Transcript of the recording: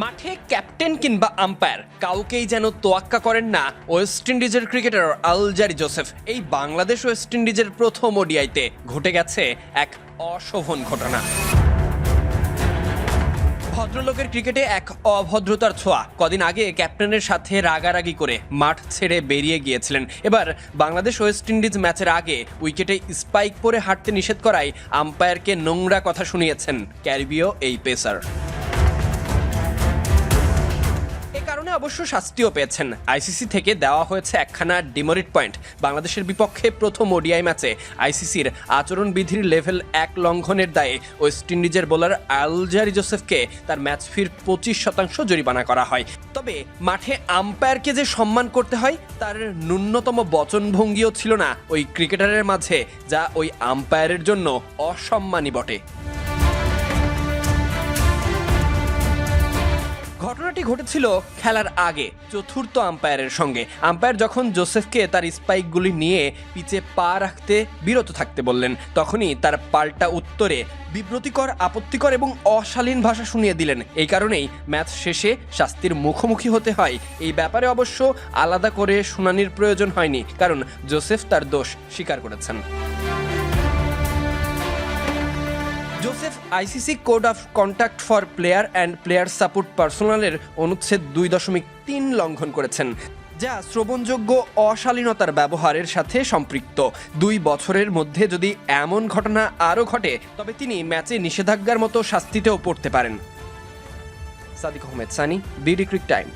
মাঠে ক্যাপ্টেন কিংবা আম্পায়ার, কাউকেই যেন তোয়াক্কা করেন না ওয়েস্ট ইন্ডিজের ক্রিকেটার আলজারি জোসেফ। এই বাংলাদেশ ওয়েস্ট ইন্ডিজের প্রথম ওডিআইতে ঘটে গেছে এক অশোভন ঘটনা। ভদ্রলোকের ক্রিকেটে এক অভদ্রতার ছোঁয়া। কদিন আগে ক্যাপ্টেনের সাথে রাগারাগি করে মাঠ ছেড়ে বেরিয়ে গিয়েছিলেন। এবার বাংলাদেশ ওয়েস্ট ইন্ডিজ ম্যাচের আগে উইকেটে স্পাইক পরে হাঁটতে নিষেধ করায় আম্পায়ারকে নোংরা কথা শুনিয়েছেন ক্যারিবীয় এই পেসার। কারণে অবশ্য শাস্তিও পেয়েছেন। আইসিসি থেকে দেওয়া হয়েছে একখানা ডিমোরিট পয়েন্ট বাংলাদেশের বিপক্ষে প্রথম ওডিআই ম্যাচে আইসিসির আচরণবিধির লেভেল এক লঙ্ঘনের দায়ে ওয়েস্ট ইন্ডিজের বোলার আলজারি জোসেফকে তার ম্যাচ ফির পঁচিশ শতাংশ জরিমানা করা হয়। তবে মাঠে আম্পায়ারকে যে সম্মান করতে হয়, তার ন্যূনতম বচনভঙ্গিও ছিল না ওই ক্রিকেটারের মাঝে, যা ওই আম্পায়ারের জন্য অসম্মানী বটে। ঘটনাটি ঘটেছিল খেলার আগে, চতুর্থ আম্পায়ারের সঙ্গে। আম্পায়ার যখন জোসেফকে তার স্পাইকগুলি নিয়ে পিচে পা রাখতে বিরত থাকতে বললেন, তখনই তার পাল্টা উত্তরে বিব্রতিকর, আপত্তিকর এবং অশালীন ভাষা শুনিয়ে দিলেন। এই কারণেই ম্যাচ শেষে শাস্তির মুখোমুখি হতে হয়। এই ব্যাপারে অবশ্য আলাদা করে শুনানির প্রয়োজন হয়নি, কারণ জোসেফ তার দোষ স্বীকার করেছেন। Joseph, ICC code of conduct for player and player support পার্সোনালের অনুচ্ছেদ দুই দশমিক তিন লঙ্ঘন করেছেন, যা শ্রবণযোগ্য অশালীনতার ব্যবহারের সাথে সম্পৃক্ত। দুই বছরের মধ্যে যদি এমন ঘটনা আরও ঘটে, তবে তিনি ম্যাচে নিষেধাজ্ঞার মতো শাস্তিতেও পড়তে পারেন। Sadiq Ahmed Sunny, BD cric time.